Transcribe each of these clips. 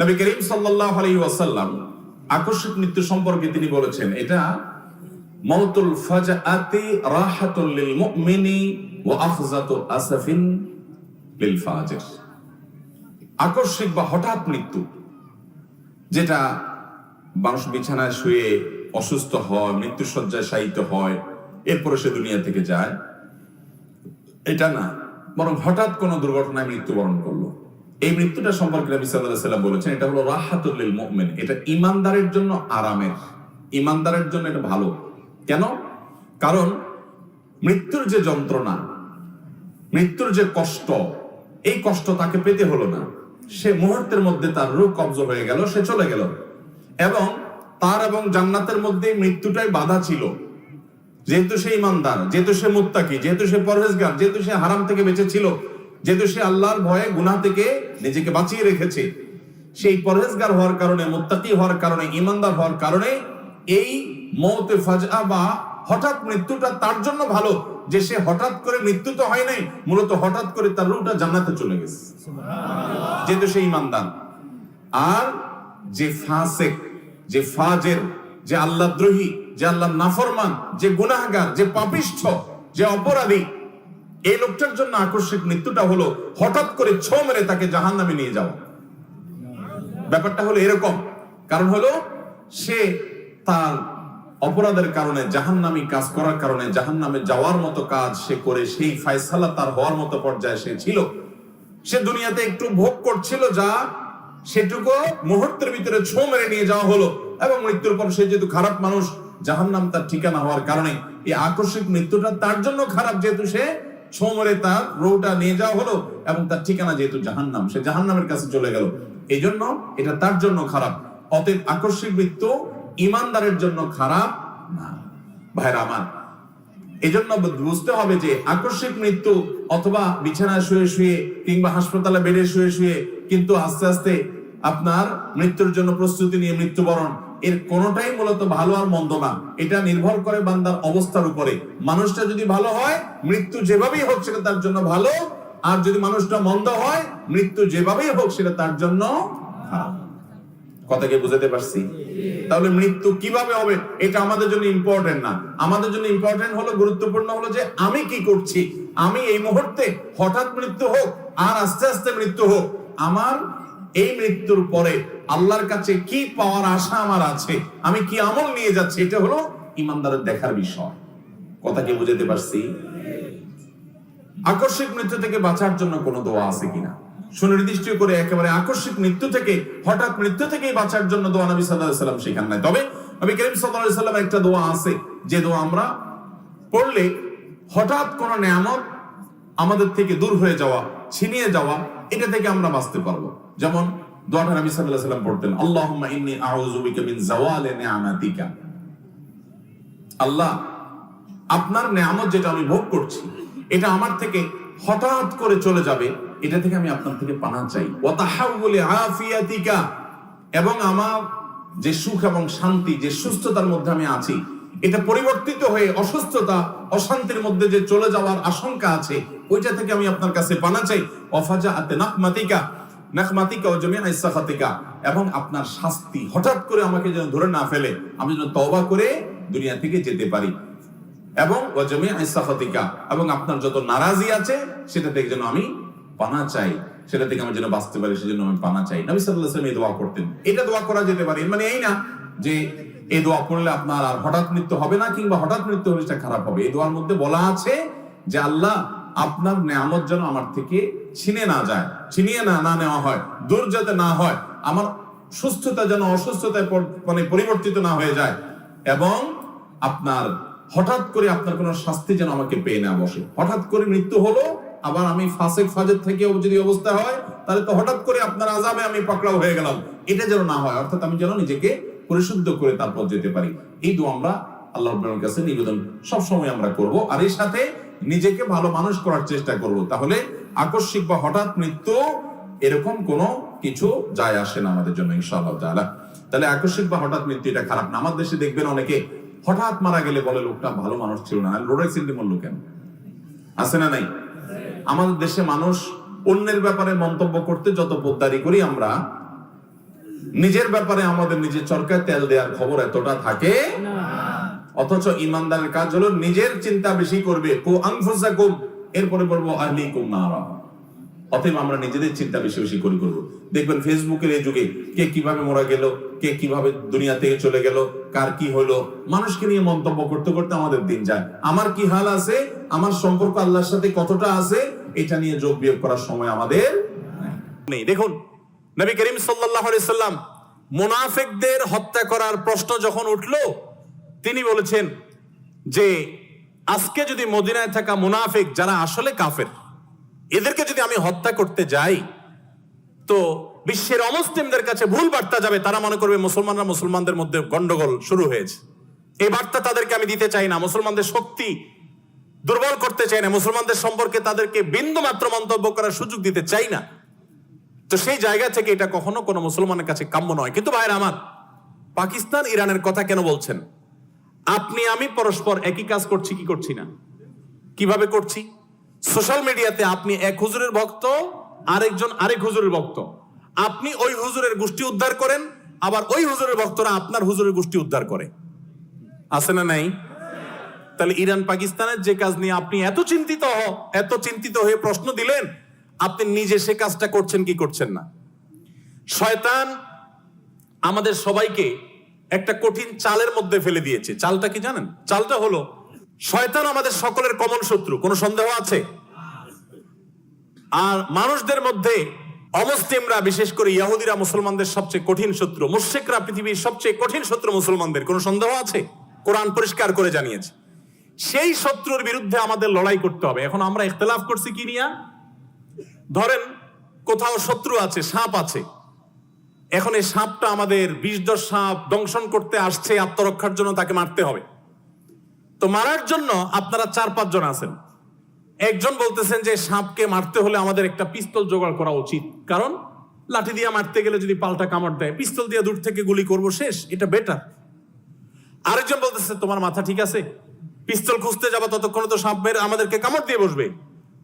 নবী করিম সাল্লাল্লাহু আলাইহি ওয়াসাল্লাম আকস্মিক মৃত্যু সম্পর্কে তিনি বলেছেন, এটা মৌতুল ফাজাআতি রাহাতুল লিল মুমিনি ওয়া আখজাতু আসাফিন লিল ফাজির। আকস্মিক বা হঠাৎ মৃত্যু, যেটা মানুষ বিছানায় শুয়ে অসুস্থ হয় মৃত্যু মৃত্যুসজ্জায় শায়িত হয়, এরপরে সে দুনিয়া থেকে যায়, এটা না। বরং হঠাৎ কোনো দুর্ঘটনায় মৃত্যুবরণ করল এই মৃত্যুটা সম্পর্কে নবী সাল্লাল্লাহু আলাইহি বলেছেন, এটা হলো রাহাতুল মুমিন। এটা ইমানদারের জন্য আরামের। ইমানদারের জন্য এটা ভালো। কেন? কারণ মৃত্যুর যে যন্ত্রণা, মৃত্যুর যে কষ্ট, এই কষ্ট তাকে পেতে হলো না। সে মুহূর্তের মধ্যে তার রূপ কবজ হয়ে গেল, সে চলে গেল। এবং তার এবং জান্নাতের মধ্যে মৃত্যুটাই বাধা ছিল। যেহেতু সে ইমানদার যেহেতু সে মুত্তাকি, যেহেতু সে পরহেজগার, যেহেতু সে হারাম থেকে বেঁচে ছিল যেহেতু সে আল্লাহর ভয়ে গুনাহ থেকে নিজেকে বাঁচিয়ে রেখেছে সেই পরহেজগার হওয়ার কারণে মুত্তাকি হওয়ার কারণে ইমানদার হওয়ার কারণে এই মৌতে ফাজা বা হঠাৎ মৃত্যুটা তার জন্য ভালো যে সে হঠাৎ করে মৃত্যু তো হয় নাই মূলত হঠাৎ করে তার রুটা জান্নাতে চলে গেছে। যেহেতু সে ইমানদার আর যে ফাসেক যে ফাজের যে আল্লাহ দ্রোহী যে আল্লাহ নাফরমান যে গুনাহগার যে পাপিষ্ঠ যে অপরাধী এই লোকটার জন্য আকস্মিক মৃত্যুটা হলো হঠাৎ করে ছো মেরে তাকে জাহান নামে নিয়ে যাওয়া। ব্যাপারটা হলো এরকম। কারণ হলো, সে তার অপরাধের কারণে জাহান্নামী কাজ করার কারণে জাহান্নামে যাওয়ার মতো কাজ সে করে, সেই ফায়সালা তার হওয়ার মতো পর্যায়ে সে ছিল। সে দুনিয়াতে একটু ভোগ করছিল যা সেটুকু মুহূর্তের ভিতরে ছো মেরে নিয়ে যাওয়া হলো এবং মৃত্যুর পর সে যেহেতু খারাপ মানুষ, জাহান্নাম তার ঠিকানা হওয়ার কারণে এই আকস্মিক মৃত্যুটা তার জন্য খারাপ, যেহেতু সে ছো মেরে তার রোটা নিয়ে যাওয়া হলো এবং তার ঠিকানা যেহেতু জাহান্নাম, সে জাহান্নামের কাছে চলে গেল। এই জন্য এটা তার জন্য খারাপ। অতএব আকস্মিক মৃত্যু ইমানদারের জন্য খারাপ না। ভাইরা আমার জন্য বুঝতে হবে যে আকস্মিক মৃত্যু অথবা বিছানায় শুয়ে শুয়ে কিংবা হাসপাতালে বেডে শুয়ে শুয়ে কিন্তু আস্তে আস্তে আপনার মৃত্যুর জন্য প্রস্তুতি নিয়ে মৃত্যুবরণ এর কোনোটাই মূলত ভালো আর মন্দ না। এটা নির্ভর করে বান্দার অবস্থার উপরে। মানুষটা যদি ভালো হয়, মৃত্যু যেভাবেই হোক সেটা তার জন্য ভালো। আর যদি মানুষটা মন্দ হয়, মৃত্যু যেভাবেই হোক সেটা তার জন্য খারাপ। কথাকে বুঝাতে পারছি? তাহলে মৃত্যু কীভাবে হবে, এটা আমাদের জন্য ইম্পর্টেন্ট না। আমাদের জন্য ইম্পর্টেন্ট হলো, গুরুত্বপূর্ণ হলো যে আমি কি করছি? আমি এই মুহূর্তে হঠাৎ মৃত্যু হোক, আর আস্তে আস্তে মৃত্যু হোক, আমার এই মৃত্যুর পরে আল্লাহর কাছে কি পাওয়ার আশা আমার আছে? আমি কি আমল নিয়ে যাচ্ছি? এটা হলো ইমানদারের দেখার বিষয়। কথা কি বুঝাতে পারছি? আকস্মিক মৃত্যু থেকে বাঁচার জন্য কোনো দোয়া আছে কিনা? সুনির্দিষ্ট করে একেবারে আকস্মিক মৃত্যু থেকে, হঠাৎ মৃত্যু থেকে বাঁচার জন্য দোয়া নবী সাল্লাল্লাহু সাল্লাম শেখান নাই। তবে নবী করিম সাল্লাল্লাহু সাল্লাম একটা দোয়া আছে, যে দোয়া আমরা পড়লে হঠাৎ কোন নিয়ামত আমাদের থেকে দূর হয়ে যাওয়া, ছিনিয়ে যাওয়া, এটা থেকে আমরা বাঁচতে পারব। যেমন দোয়াটা নবী সাল্লাল্লাহু আলাইহি পড়তেন, আল্লাহুম্মা ইন্নী আউযু বিকা মিন জাওয়ালি নিআমাতিকা আল্লাহ, আপনার নেয়ামত যেটা আমি ভোগ করছি, এটা আমার থেকে হঠাৎ করে চলে যাবে, এটা থেকে আমি আপনার থেকে পানা চাই। ওয়াতাহাউলি আফিয়াতিকা, এবং আমার যে সুখ এবং শান্তি, যে সুস্থতার মধ্যে আমি আছি, এটা পরিবর্তিত হয়ে অসুস্থতা, অশান্তির মধ্যে যে চলে যাওয়ার আশঙ্কা আছে, ওইটা থেকে আমি আপনার কাছে পানা চাই। অফাজা আতে নাকমাতিকা নাকমাতিকা ও জমিয়া ইসাফাতিকা এবং আপনার শাস্তি হঠাৎ করে আমাকে যেন ধরে না ফেলে, আমি যেন তওবা করে দুনিয়া থেকে যেতে পারি। এবং ওয়াজমি আইসাফাতিকা এবং আপনার যত নারাজি আছে, সেটা থেকে যেন আমি পানা চাই, সেটা থেকে আমি যেন বাঁচতে পারি, সেজন্য আমি পানা চাই। নবী সাল্লাল্লাহু আলাইহি এই দোয়া করতেন। এটা দোয়া করা যেতে পারে। মানে এই না যে এই দোয়া করলে আপনার আর হঠাৎ মৃত্যু হবে না, কিংবা হঠাৎ মৃত্যু হলে সেটা খারাপ হবে। এই দোয়ার মধ্যে বলা আছে যে, আল্লাহ আপনার নেয়ামত যেন আমার থেকে ছিনে না যায়, ছিনিয়ে না না নেওয়া হয়, দূর যাতে না হয়, আমার সুস্থতা যেন অসুস্থতায় মানে পরিবর্তিত না হয়ে যায়, এবং আপনার হঠাৎ করে আপনার কোনো শাস্তি যেন আমাকে পেয়ে না বসে। হঠাৎ করে মৃত্যু হলো, আবার আমি ফাসেক ফাজের থেকেও যদি অবস্থা হয়, তাহলে তো হঠাৎ করে আপনার আজাবে আমি পাকড়াও হয়ে গেলাম। এটা যেন না হয়, অর্থাৎ আমি যেন নিজেকে পরিশুদ্ধ করে তারপর যেতে পারি। এই দু আমরা আল্লাহ রাব্বুল কাছে নিবেদন সব সময় আমরা করব। আর এর সাথে নিজেকে ভালো মানুষ করার চেষ্টা করব। তাহলে আকস্মিক বা হঠাৎ মৃত্যু, এরকম কোনো কিছু যায় আসে না আমাদের জন্য, ইনশাআল্লাহ তাআলা। তাহলে আকস্মিক বা হঠাৎ মৃত্যু, এটা খারাপ না। আমাদের দেশে দেখবেন অনেকে হঠাৎ মারা গেলে বলে, লোকটা ভালো মানুষ ছিল না। রোড অ্যাক্সিডেন্টে মরলো কেন? আছে না নাই? আমাদের দেশে মানুষ অন্যের ব্যাপারে মন্তব্য করতে যত পোদ্দারি করি আমরা, নিজের ব্যাপারে আমাদের নিজের চরকায় তেল দেওয়ার খবর এতটা থাকে অথচ ইমানদারের কাজ হলো নিজের চিন্তা বেশি করবে। কো আনফুসাকুম এরপরে বলব আহলিকুম নারা। অতএব আমরা নিজেদের চিন্তা বেশি বেশি করে, করব। দেখবেন ফেসবুকের এই যুগে কে কীভাবে মরা গেল, কে কীভাবে দুনিয়া থেকে চলে গেল, কার কি হলো মানুষকে নিয়ে মন্তব্য করতে করতে আমাদের দিন যায়। আমার কি হাল আছে? আমার সম্পর্ক আল্লাহর সাথে কতটা আছে? এটা নিয়ে যোগ বিয়োগ করার সময় আমাদের নেই। দেখুন, নবী করিম আলাইহি সাল্লাম মুনাফিকদের হত্যা করার প্রশ্ন যখন উঠল, তিনি বলেছেন যে আজকে যদি মদিনায় থাকা মুনাফিক যারা আসলে কাফের, এদেরকে যদি আমি হত্যা করতে যাই, তো বিশ্বের অমুসলিমদের কাছে ভুল বার্তা যাবে। তারা মনে করবে মুসলমানরা মুসলমানদের মধ্যে গন্ডগোল শুরু হয়েছে। এই বার্তা তাদেরকে আমি দিতে চাই না। মুসলমানদের শক্তি দুর্বল করতে চাই না। মুসলমানদের সম্পর্কে তাদেরকে বিন্দু মাত্র মন্তব্য করার সুযোগ দিতে চাই না। তো সেই জায়গা থেকে এটা কখনো কোনো মুসলমানের কাছে কাম্য নয়। কিন্তু ভাইয়ের আমার, পাকিস্তান ইরানের কথা কেন বলছেন? আপনি, আমি পরস্পর একই কাজ করছি, কি করছি না? কীভাবে করছি? সোশ্যাল মিডিয়াতে আপনি এক হুজুরের ভক্ত, আরেকজন আরেক হুজুরের ভক্ত। আপনি ওই হুজুরের গোষ্ঠী উদ্ধার করেন, আবার ওই হুজুরের ভক্তরা আপনার হুজুরের গোষ্ঠী উদ্ধার করে। আছে না নাই? তাহলে ইরান, পাকিস্তানের যে কাজ নিয়ে আপনি এত চিন্তিত হ- এত চিন্তিত হয়ে প্রশ্ন দিলেন, আপনি নিজে সে কাজটা করছেন, কি করছেন না? শয়তান আমাদের সবাইকে একটা কঠিন চালের মধ্যে ফেলে দিয়েছে। চালটা কি জানেন? চালটা হলো, শয়তান আমাদের সকলের কমন শত্রু। কোনো সন্দেহ আছে? আর মানুষদের মধ্যে অমুসলিমরা, বিশেষ করে ইয়াহুদিরা, মুসলমানদের সবচেয়ে কঠিন শত্রু। মুশ্রিকরা পৃথিবীর সবচেয়ে কঠিন শত্রু মুসলমানদের। কোনো সন্দেহ আছে? কোরআন পরিষ্কার করে জানিয়েছে। সেই শত্রুর বিরুদ্ধে আমাদের লড়াই করতে হবে। এখন আমরা ইখতলাফ করছি কি নিয়া? ধরেন কোথাও শত্রু আছে, সাপ আছে। এখন এই সাপটা আমাদের বিষ দশ সাপ দংশন করতে আসছে, আত্মরক্ষার জন্য তাকে মারতে হবে। তো মারার জন্য আপনারা চার পাঁচজন আছেন। একজন বলতেছেন যে সাপকে মারতে হলে আমাদের একটা পিস্তল জোগাড় করা উচিত। কারণ লাঠি দিয়ে মারতে গেলে যদি পাল্টা কামড় দেয়, পিস্তল দিয়ে দূর থেকে গুলি করব শেষ, এটা বেটার আরেকজন বলতেছে, তোমার মাথা ঠিক আছে? পিস্তল খুঁজতে যাব ততক্ষণ তো সাপ মেরে আমাদেরকে কামড় দিয়ে বসবে।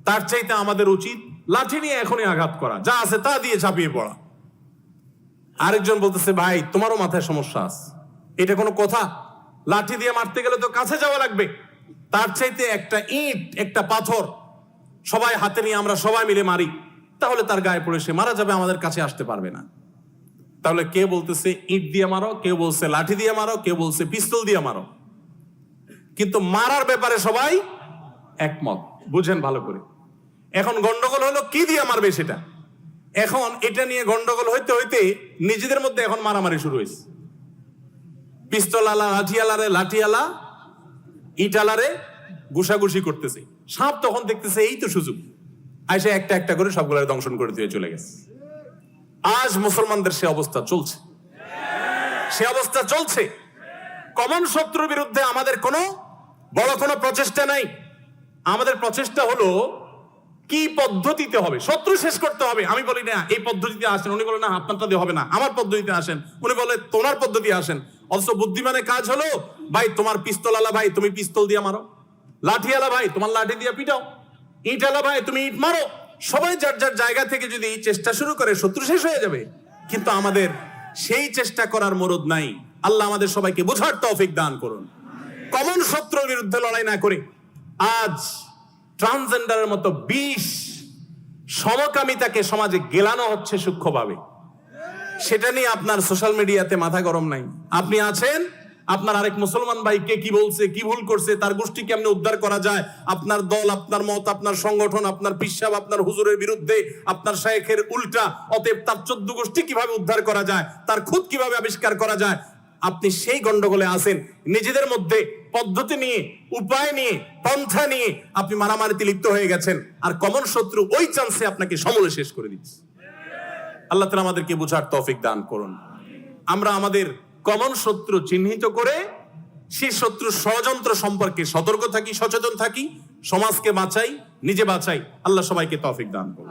তার চাইতে আমাদের উচিত লাঠি নিয়ে এখনই আঘাত করা। যা আছে তা দিয়ে চাপিয়ে পড়া। আরেকজন বলতেছে, ভাই, তোমারও মাথায় সমস্যা আছে। এটা কোনো কথা? লাঠি দিয়ে মারতে গেলে তো কাছে যাওয়া লাগবে। তার চাইতে একটা ইট, একটা পাথর সবাই হাতে নিয়ে আমরা সবাই মিলে মারি। তাহলে তার গায়ে পড়ে সে মারা যাবে, আমাদের কাছে আসতে পারবে না। তাহলে কে বলতেছে, ইট দিয়ে মারো কেউ বলছে, লাঠি দিয়ে মারো কেউ বলছে, পিস্তল দিয়ে মারো কিন্তু মারার ব্যাপারে সবাই একমত। বুঝেন ভালো করে। এখন গন্ডগোল হলো, কি দিয়ে মারবে সেটা? এখন এটা নিয়ে গন্ডগোল হইতে হইতে নিজেদের মধ্যে এখন মারামারি শুরু হয়েছে পিস্তল আলা লাঠিয়ালারে লাঠিয়ালা ইটালারে গুসাগুসি করতেছে। সাপ তখন দেখতেছে, এই তো সুযোগ। আইসে একটা একটা করে সবগুলো দংশন করে দিয়ে চলে গেছে। আজ মুসলমানদের সে অবস্থা চলছে। সে অবস্থা চলছে। কমন শত্রুর বিরুদ্ধে আমাদের কোনো বড় কোনো প্রচেষ্টা নাই। আমাদের প্রচেষ্টা হলো কি পদ্ধতিতে হবে? শত্রু শেষ করতে হবে। আমি বলি, না, এই পদ্ধতিতে আসেন। উনি বলে, না আপনারটা দিয়ে হবে না। আমার পদ্ধতিতে আসেন। উনি বলে, তোমার পদ্ধতি আসেন। অথচ বুদ্ধিমানের কাজ হলো, ভাই, তোমার পিস্তল আলা ভাই, তুমি পিস্তল দিয়ে মারো। লাঠি আলা ভাই, তোমার লাঠি দিয়ে পিটাও। ইট আলা ভাই, তুমি ইট মারো। সবাই যার যার জায়গা থেকে যদি চেষ্টা শুরু করে, শত্রু শেষ হয়ে যাবে। কিন্তু আমাদের সেই চেষ্টা করার মরদ নাই। আল্লাহ আমাদের সবাইকে বোঝার তৌফিক দান করুন। কমন শত্রুর বিরুদ্ধে লড়াই না করে। আজ ট্রান্সজেন্ডারের মতো বিষ সমকামিতাকে সমাজে গেলানো হচ্ছে সূক্ষ্মভাবে। সেটা নিয়ে আপনার সোশ্যাল মিডিয়াতে মাথা গরম নাই। আপনি আছেন, আপনার আরেক মুসলমান ভাই কে কি বলছে, কি ভুল করছে, তার গোষ্ঠী কেমনে উদ্ধার করা যায়, আপনার দল, আপনার মত, আপনার সংগঠন, আপনার পিসাব, আপনার হুজুরের বিরুদ্ধে, আপনার শায়েখের উল্টা, অতএব তার চোদ্দ গোষ্ঠী কীভাবে উদ্ধার করা যায়, তার খুদ কীভাবে আবিষ্কার করা যায় আপনি সেই গন্ডগোলে আসেন নিজেদের মধ্যে পদ্ধতি নিয়ে, উপায় নিয়ে, পন্থা নিয়ে আপনি মারামারিতে লিপ্ত হয়ে গেছেন। আর কমন শত্রু ওই চান্সে আপনাকে সমলে শেষ করে দিচ্ছে। আল্লাহ তালা আমাদেরকে বোঝার তৌফিক দান করুন। আমরা আমাদের কমন শত্রু চিহ্নিত করে, সেই শত্রু ষড়যন্ত্র সম্পর্কে সতর্ক থাকি, সচেতন থাকি, সমাজকে বাঁচাই, নিজে বাঁচাই। আল্লাহ সবাইকে তৌফিক দান করুন।